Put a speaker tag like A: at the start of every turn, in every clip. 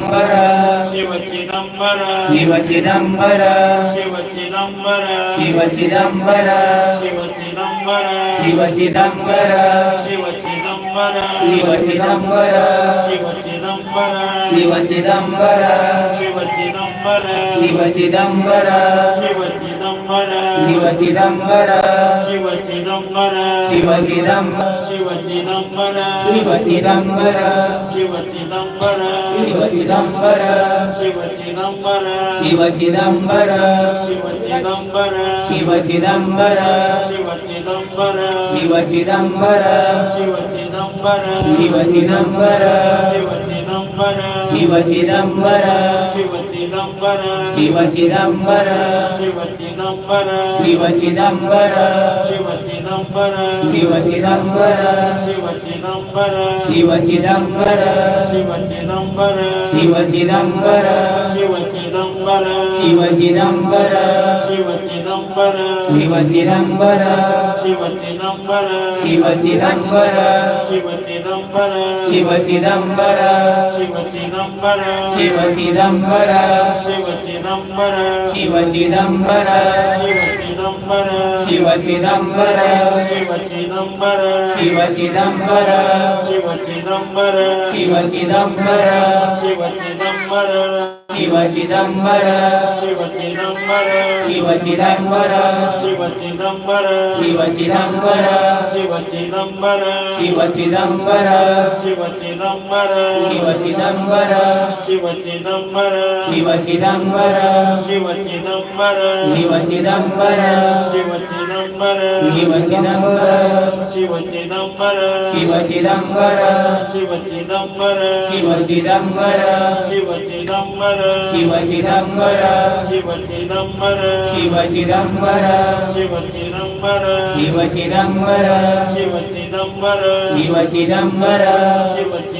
A: Shiv Chidambar
B: Shiv Chidambar
A: Shiv Chidambar
B: Shiv Chidambar
A: Shiv Chidambar
B: Shiv Chidambar
A: Shiv Chidambar
B: Shiv Chidambar
A: Shiv Chidambar
B: Shiv Chidambar
A: Shiv Chidambar
B: Shiv Chidambar
A: Shiv Chidambar
B: Shiv Chidambar
A: Shiv Chidambar
B: Shiv Chidambar
A: Shiv Chidambar
B: Shiv Chidambar
A: Shiv Chidambar
B: Shiv Chidambar
A: Shiv Chidambar
B: Shiv Chidambar
A: Shiv Chidambar
B: Shiv Chidambar
A: Shiv Chidambar
B: Shiv Chidambar
A: Shiv Chidambar
B: Chidambara Shiva
A: Chidambara. Shiva
B: Chidambara. Shiva
A: Chidambara. Shiva
B: Chidambara. Shiva
A: Chidambara. Shiva
B: Chidambara Chidambar
A: Shiv Chidambar
B: Shiv Chidambar
A: Shiv Chidambar
B: Shiv Chidambar
A: Shiv Chidambar
B: Shiv Chidambar
A: Shiv Chidambar
B: Shiv Chidambar
A: Shiv Chidambar
B: Shiv Chidambar
A: Shiv Chidambar
B: Shiv Chidambar
A: Shiv Chidambar
B: Shiv Chidambar
A: Shiv Chidambar
B: Shiv Chidambar
A: Shiv Chidambar
B: Shiv Chidambar
A: Chidambar.
B: Shiv Chidambar.
A: Shiv Chidambar.
B: Shiv Chidambar.
A: Shiv Chidambar.
B: Shiv Chidambar.
A: Shiv Chidambar.
B: Shiv Chidambar
A: Shiv Chidambar
B: Shiv Chidambar
A: Shiv Chidambar
B: Shiv Chidambar
A: Shiv Chidambar
B: Shiv Chidambar
A: Shiv Chidambar
B: Shiv Chidambar
A: Shiv Chidambar
B: Shiv Chidambar
A: Shiv Chidambar
B: Shiv Chidambar
A: Shiv Chidambar
B: Shiv Chidambar
A: Shiv Chidambar
B: Shiv Chidambar
A: Shiv Chidambar
B: Shiv Chidambar
A: Shiv Chidambar
B: Shiv Chidambar
A: Shiv Chidambar
B: Shiv Chidambar
A: Shiv Chidambar
B: Shiv Chidambar
A: Shiv Chidambar
B: Shiv Chidambar
A: Shiv Chidambar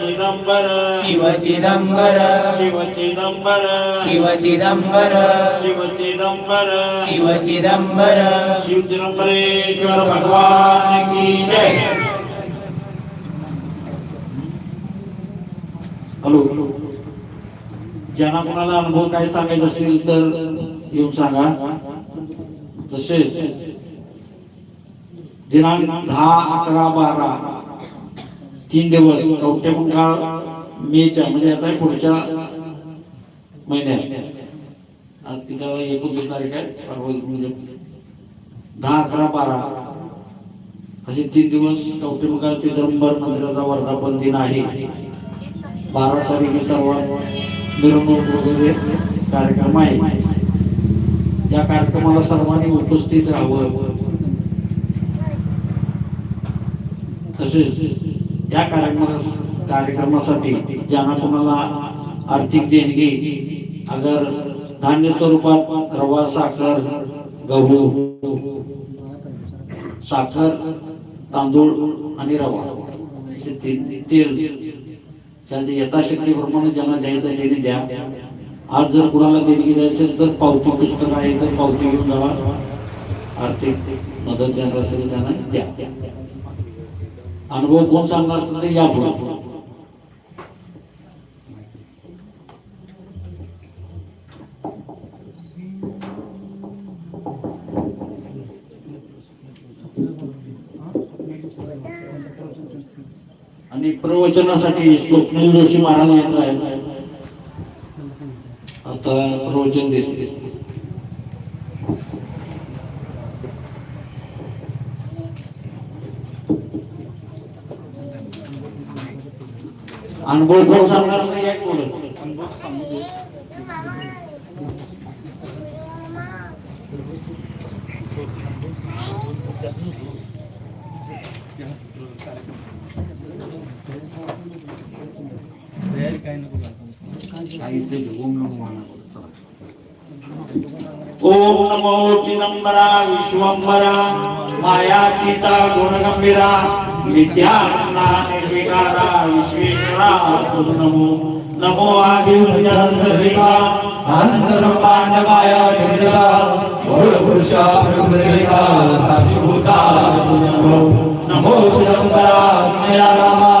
A: Di langit, entah akhirnya bara. तीन दिवस कवटे मेच्या म्हणजे आता पुढच्या महिन्यात. आज किती एकोणतीस तारीख आहे परवा म्हणजे दहा अकरा बारा. असे तीन दिवस कवटे चिदंबर मंदिराचा वर्धापन दिन आहे. बारा तारीख सर्व. मिरवणूक वगैरे कार्यक्रम आहे. या कार्यक्रमाला सर्वांनी उपस्थित राहावं. तसेच या कार्यक्रमा कार्यक्रमासाठी ज्यांना कोणाला आर्थिक देणगी अगर धान्य स्वरूपात रवा साखर गहू साखर तांदूळ आणि रवा असे ते- तेल त्यांच्या यथाशक्तीप्रमाणे ज्यांना द्यायचं आहे त्यांनी द्या. आज जर कुणाला देणगी द्यायची असेल तर पावती पुस्तक आहे तर पावती घेऊन जावा. आर्थिक मदत देणार असेल त्यांना द्या. अनुभव कोण सांगणार असणार या पुढे. आणि प्रवचनासाठी स्वप्नील जोशी महाराज येत आहेत आता प्रवचन देते अनुभव कोण सांगणार नाही एक बोलत ओम नमो चिदंबरा विश्वंबरा माया मायातीता गुणगंभीरा. विद्यानंदा विश्वेश्वरा नमो नमो आदिर्भुजंतरिका
C: अनंतर पांडवाय निर्जला मूळ पुरुषा प्रभुदेविका नमो नमो चिदंबरा रामा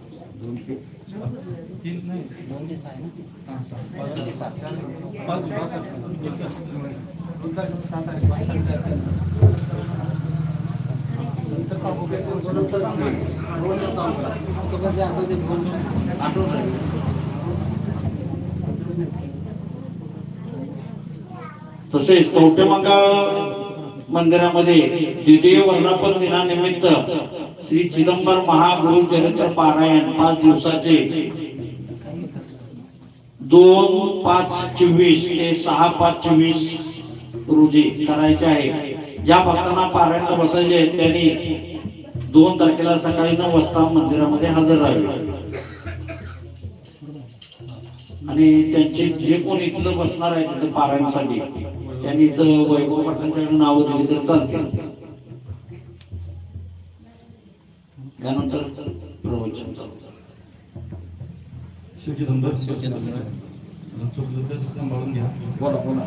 C: नमो
A: नमो चिदंबरा
C: परमात्मा श्रीभात्रयूपा सच्चिदानंदा दासाचरण सुप्रभदा अक्षयंदा नमो अक्षयंदा नमो
A: तसेच कौटमंगळ मंदिरामध्ये द्वितीय वर्णापन दिनानिमित्त श्री चिदंबर महागुरु चरित्र पारायण पाच दिवसाचे दोन पाच चोवीस ते सहा पाच चोवीस रोजी करायचे आहे. ज्या भक्तांना पारायणला बसायचे त्यांनी दोन तारखेला सकाळी नऊ वाजता मंदिरामध्ये हजर राहावे. आणि त्यांचे जे कोण इथलं बसणार आहे तिथे पारायणासाठी त्यांनी इथं वैभव पाटलांच्याकडे नावं दिली तर चालतील. त्यानंतर प्रवचन
D: शिवचिदंबर शिवचिदंबर सांभाळून घ्या.
A: बोला बोला.